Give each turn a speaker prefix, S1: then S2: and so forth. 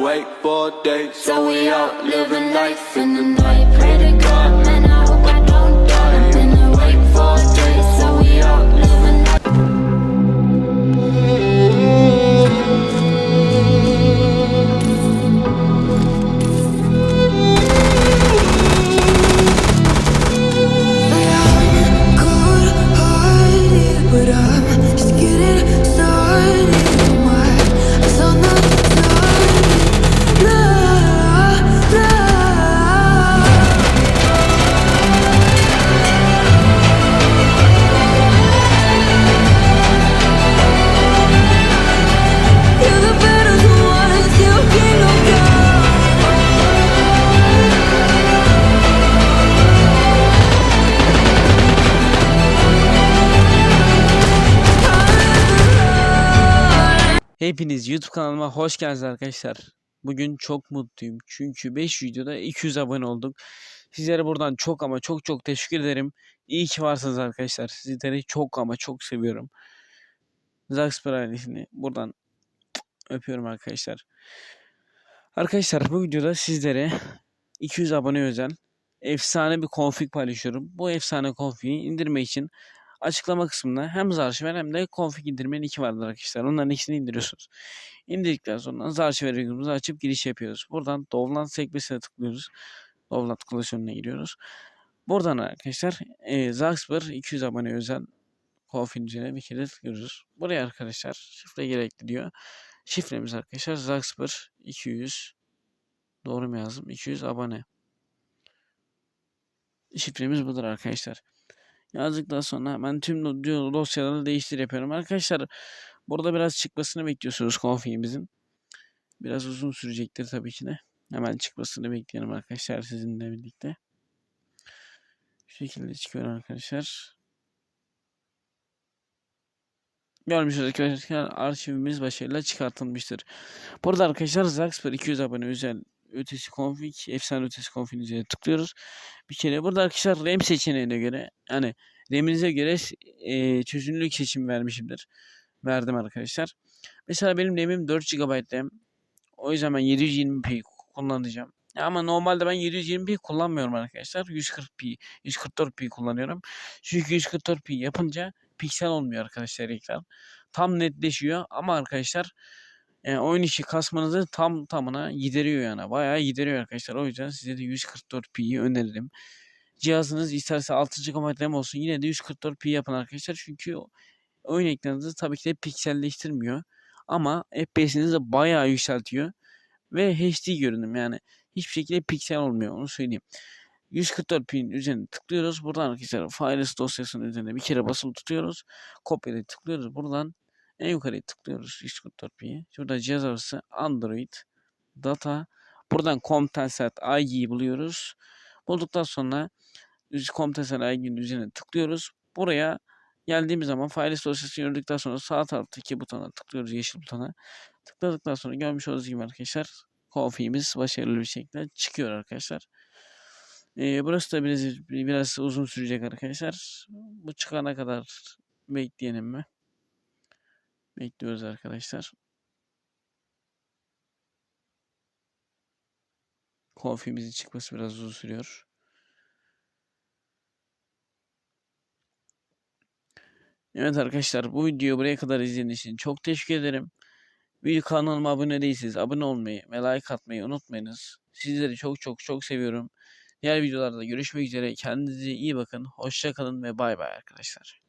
S1: awake for days.
S2: So we out living life in the night. Pray to God, man,
S3: Hepiniz YouTube kanalıma hoş geldiniz arkadaşlar. Bugün çok mutluyum. Çünkü 5 videoda 200 abone olduk. Sizlere buradan çok ama çok çok teşekkür ederim. İyi ki varsınız arkadaşlar. Sizleri çok ama çok seviyorum. Zaxper ailesini buradan öpüyorum arkadaşlar. Arkadaşlar bu videoda sizlere 200 abone özel efsane bir config paylaşıyorum. Bu efsane config'i indirmek için açıklama kısmında hem Zarchiver hem de config indirme linki vardır arkadaşlar. Onların ikisini indiriyorsunuz. İndirdikten sonra Zarchiver uygulamasını açıp giriş yapıyoruz. Buradan Dovland sekmesine tıklıyoruz. Dovland klasörüne giriyoruz. Buradan arkadaşlar e, Zaxper 200 abone özel config üzerine bir kere tıklıyoruz. Buraya arkadaşlar şifre gerekli diyor. Şifremiz arkadaşlar Zaxper 200 Doğru mu yazdım? 200 abone. Şifremiz budur arkadaşlar. Yazdıktan sonra hemen tüm do- dosyaları değiştir yapıyorum. Arkadaşlar burada biraz çıkmasını bekliyorsunuz config'imizin. Biraz uzun sürecektir tabii ki de. Hemen çıkmasını bekleyelim arkadaşlar sizinle birlikte. Şu şekilde çıkıyor arkadaşlar. Görmüş arkadaşlar arşivimiz başarıyla çıkartılmıştır. Burada arkadaşlar Zaxper 200 abone özel ötesi config, efsane ötesi config üzerine tıklıyoruz. Bir kere burada arkadaşlar RAM seçeneğine göre yani RAM'inize göre e, çözünürlük seçimi vermişimdir. Verdim arkadaşlar. Mesela benim RAM'im 4 GB RAM. O yüzden ben 720p kullanacağım. Ama normalde ben 720p kullanmıyorum arkadaşlar. 140p, 144p kullanıyorum. Çünkü 144p yapınca piksel olmuyor arkadaşlar ekran. Tam netleşiyor ama arkadaşlar e, oyun içi kasmanızı tam tamına gideriyor yani. Bayağı gideriyor arkadaşlar. O yüzden size de 144p'yi öneririm. Cihazınız isterse 6 GB RAM olsun yine de 144p yapın arkadaşlar. Çünkü oyun ekranınızı tabii ki de pikselleştirmiyor. Ama FPS'inizi bayağı yükseltiyor. Ve HD görünüm yani. Hiçbir şekilde piksel olmuyor onu söyleyeyim. 144p'nin üzerine tıklıyoruz. Buradan arkadaşlar Files dosyasının üzerine bir kere basılı tutuyoruz. Kopyala tıklıyoruz. Buradan en yukarıya tıklıyoruz 144p'yi. Şurada cihaz arası Android Data. Buradan Comtensat IG'yi buluyoruz. Bulduktan sonra Comtensat IG'nin üzerine tıklıyoruz. Buraya geldiğimiz zaman Files dosyasını gördükten sonra sağ taraftaki butona tıklıyoruz yeşil butona. Tıkladıktan sonra görmüş olduğunuz gibi arkadaşlar config'imiz başarılı bir şekilde çıkıyor arkadaşlar. Ee, burası da biraz, biraz uzun sürecek arkadaşlar. Bu çıkana kadar bekleyelim mi? Bekliyoruz arkadaşlar. Config'imizin çıkması biraz uzun sürüyor. Evet arkadaşlar bu videoyu buraya kadar izlediğiniz için çok teşekkür ederim. Video kanalıma abone değilseniz abone olmayı ve like atmayı unutmayınız. Sizleri çok çok çok seviyorum. Diğer videolarda görüşmek üzere. Kendinize iyi bakın. Hoşça kalın ve bay bay arkadaşlar.